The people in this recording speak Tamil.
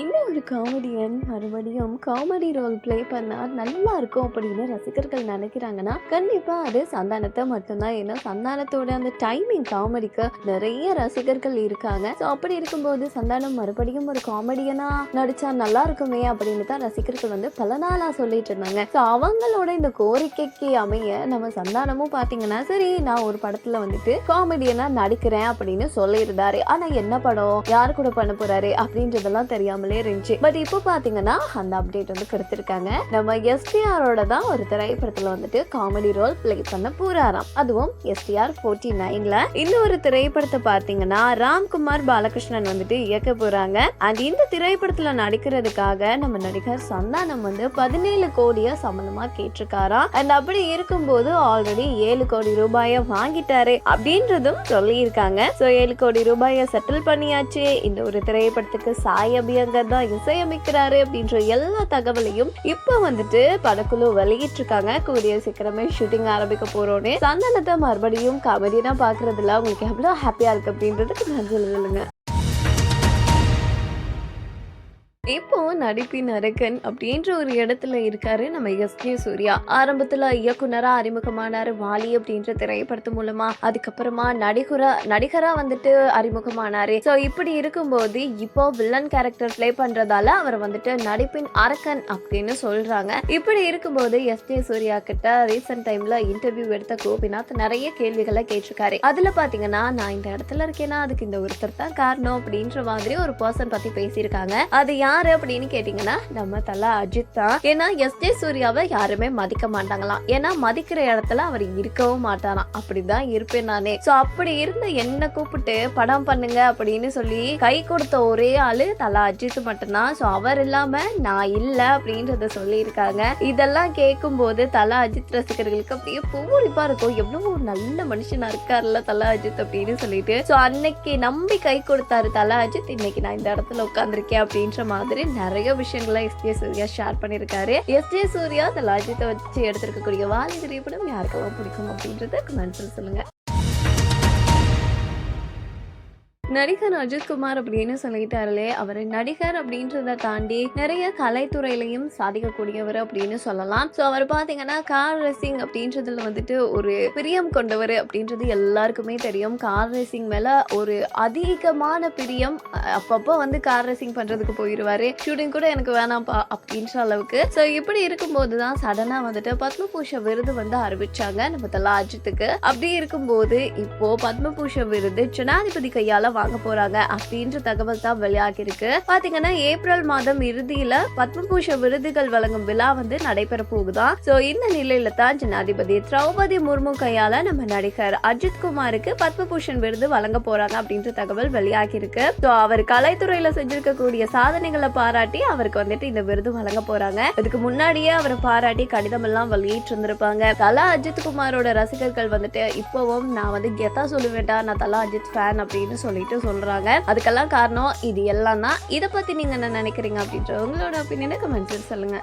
இந்த ஒரு காமெடியன் மறுபடியும் காமெடி ரோல் ப்ளே பண்ணால் நல்லா இருக்கும் அப்படின்னு ரசிகர்கள் நினைக்கிறாங்கன்னா கண்டிப்பாக அது சந்தானத்தை மட்டும்தான். ஏன்னா சந்தானத்தோட அந்த டைமிங் காமெடிக்கு நிறைய ரசிகர்கள் இருக்காங்க. ஸோ அப்படி இருக்கும்போது சந்தானம் மறுபடியும் ஒரு காமெடியனாக நடிச்சா நல்லா இருக்குமே அப்படின்னு தான் ரசிகர்கள் வந்து பல நாளாக சொல்லிட்டு இருந்தாங்க. ஸோ அவங்களோட இந்த கோரிக்கைக்கு அமைய நம்ம சந்தானமும் பார்த்தீங்கன்னா சரி நான் ஒரு படத்தில் வந்துட்டு காமெடியனாக நடிக்கிறேன் அப்படின்னு சொல்லியிருந்தாரு. ஆனால் என்ன படம்? யார் கூட பண்ண போறாரு? அப்படின்றதெல்லாம் தெரியாமல் இருந்துச்சு. பட் இப்போ பாத்தீங்கன்னா அந்த அப்டேட் வந்து கொடுத்துருக்காங்க. நம்ம எஸ்டிஆரோட தான் ஒரு திரைப்படத்துல வந்துட்டு காமெடி ரோல் பிளே பண்ண போறாராம். அதுவும் எஸ்டிஆர் ஃபோர்ட்டி நைன்ல இந்த ஒரு திரைப்படத்தை பாத்தீங்கன்னா ராம்குமார் பாலகிருஷ்ணன் வந்துட்டு இயக்க போறாங்க. அண்ட் இந்த திரைப்படத்துல நடிக்கிறதுக்காக நம்ம நடிகர் சந்தானம் வந்து பதினேழு கோடிய சம்பந்தமா கேட்டிருக்காராம். அண்ட் அப்படி இருக்கும்போது ஆல்ரெடி ஏழு கோடி ரூபாய வாங்கிட்டாரு அப்படின்றதும் சொல்லியிருக்காங்க. ஸோ ஏழு கோடி ரூபாயை செட்டில் பண்ணியாச்சு. இந்த ஒரு திரைப்படத்துக்கு சாய் அபியங்கர் தான் இசையமைக்கிறாரு அப்படின்ற எல்லா தகவலையும் இப்போ வந்துட்டு படக்குழு வெளியிட்டிருக்காங்க. கூடிய சீக்கிரமே ஷூட்டிங் ஆரம்பிக்க போறோன்னு சந்தனத்தை மறுபடியும் காமெடினா பாக்குறதுல உங்களுக்கு எவ்வளவு ஹாப்பியா இருக்கு அப்படின்றதுக்கு நான் சொல்லுங்க இப்போ நடிப்பின் அரக்கன் அப்படின்ற ஒரு இடத்துல இருக்காரு நம்ம எஸ் ஜே சூர்யா. ஆரம்பத்துல இயக்குனரா அறிமுகமானாரு வாலி அப்படின்ற திரைப்படத்து மூலமா. அதுக்கப்புறமா நடிகரா நடிகரா வந்துட்டு அறிமுகமானாரு. ஸோ இப்படி இருக்கும்போது இப்போ வில்லன் கேரக்டர் ப்ளே பண்றதால அவர் வந்துட்டு நடிப்பின் அரக்கன் அப்படின்னு சொல்றாங்க. இப்படி இருக்கும்போது எஸ் ஜே சூர்யா கிட்ட ரீசெண்ட் டைம்ல இன்டர்வியூ எடுத்த கோபிநாத் நிறைய கேள்விகளை கேட்டிருக்காரு. அதுல பாத்தீங்கன்னா நான் இந்த இடத்துல இருக்கேன்னா அதுக்கு இந்த ஒருத்தர் தான் காரணம் அப்படின்ற மாதிரி ஒரு பர்சன் பத்தி பேசியிருக்காங்க. அது யார் அப்படின்னு கேட்டீங்கன்னா நம்ம தலா அஜித் தான். ஏன்னா எஸ் ஜே சூர்யாவை யாருமே மதிக்க மாட்டாங்களாம். ஏன்னா மதிக்கிற இடத்துல அவர் இருக்கவும் மாட்டாராம். அப்படிதான் இருப்பேன் நானே. சோ அப்படி இருந்த என்ன கூப்பிட்டு படம் பண்ணுங்க அப்படின்னு சொல்லி கை கொடுத்த ஒரே ஆளு தலா அஜித் மட்டும்தான். சோ அவர் இல்லாம நான் இல்ல அப்படின்றத சொல்லியிருக்காங்க. இதெல்லாம் கேட்கும் போது தலா அஜித் ரசிகர்களுக்கு அப்படியே பூரிப்பா இருக்கும். எவ்வளவு ஒரு நல்ல மனுஷனா இருக்காருல்ல தலா அஜித் அப்படின்னு சொல்லிட்டு. சோ அன்னைக்கு நம்பி கை கொடுத்தாரு தலா அஜித். இன்னைக்கு நான் இந்த இடத்துல உட்காந்துருக்கேன் அப்படின்ற மாதிரி நிறைய விஷயங்களை எஸ் ஜே சூர்யா ஷேர் பண்ணியிருக்காரு. எஸ் ஜே சூர்யா தலா அஜித்தை வச்சு எடுத்திருக்கக்கூடிய வாலி திரைப்படம் யாருக்கெல்லாம் பிடிக்கும் அப்படின்றத கமெண்ட்ஸில் சொல்லுங்க. நடிகர் அஜித்குமார் அப்படின்னு சொல்லிட்டாருலே. அவர் நடிகர் அப்படின்றத தாண்டி நிறைய கலைத்துறையிலையும் சாதிக்கக்கூடியவர் அப்படின்னு சொல்லலாம். ஸோ அவர் பார்த்தீங்கன்னா கார் ரேசிங் அப்படின்றதுல வந்துட்டு ஒரு பிரியம் கொண்டவர் அப்படின்றது எல்லாருக்குமே தெரியும். கார் ரேசிங் மேல ஒரு அதிகமான பிரியம் அப்பப்போ வந்து கார் ரேசிங் பண்றதுக்கு போயிடுவாரு ஷூட்டிங் கூட எனக்கு வேணாம்ப்பா அப்படின்ற அளவுக்கு. ஸோ இப்படி இருக்கும்போது தான் சடனாக வந்துட்டு பத்மபூஷ விருது வந்து அறிவிச்சாங்க நம்ம தலா அஜித்துக்கு. அப்படி இருக்கும்போது இப்போ பத்மபூஷ விருது ஜனாதிபதி கையால வாங்க போறாங்க அப்படின்ற தகவல் தான் வெளியாகி இருக்கு பாத்தீங்கன்னா ஏப்ரல் மாதம் இறுதியில பத்மபூஷ விருதுகள் வழங்கும் விழா வந்து நடைபெற போகுதான் சோ இந்த நிலையில தான் ஜனாதிபதி திரௌபதி முர்மு கையால நம்ம நடிகர் அஜித் குமாருக்கு பத்மபூஷன் விருது வழங்க போறாங்க அப்படின்ற தகவல் வெளியாகி இருக்கு சோ அவர் கலைத்துறையில செஞ்சிருக்கக்கூடிய சாதனைகளை பாராட்டி அவருக்கு வந்துட்டு இந்த விருது வழங்க போறாங்க. இதுக்கு முன்னாடியே அவரை பாராட்டி கடிதம் எல்லாம் வெளியிட்டு இருந்திருப்பாங்க தலா அஜித் குமாரோட ரசிகர்கள் வந்துட்டு இப்பவும் நான் வந்து கெத்தா சொல்லுவேன்டா நான் தலா அஜித் ஃபேன் அப்படின்னு சொல்லிட்டு சொல்றாங்க. அதுக்கெல்லாம் காரணம் இது எல்லாம் தான் இதை பத்தி நீங்க என்ன நினைக்கிறீங்க அப்படின்ற உங்களோட ஒப்பீனியனை கமெண்ட்ஸில் சொல்லுங்க.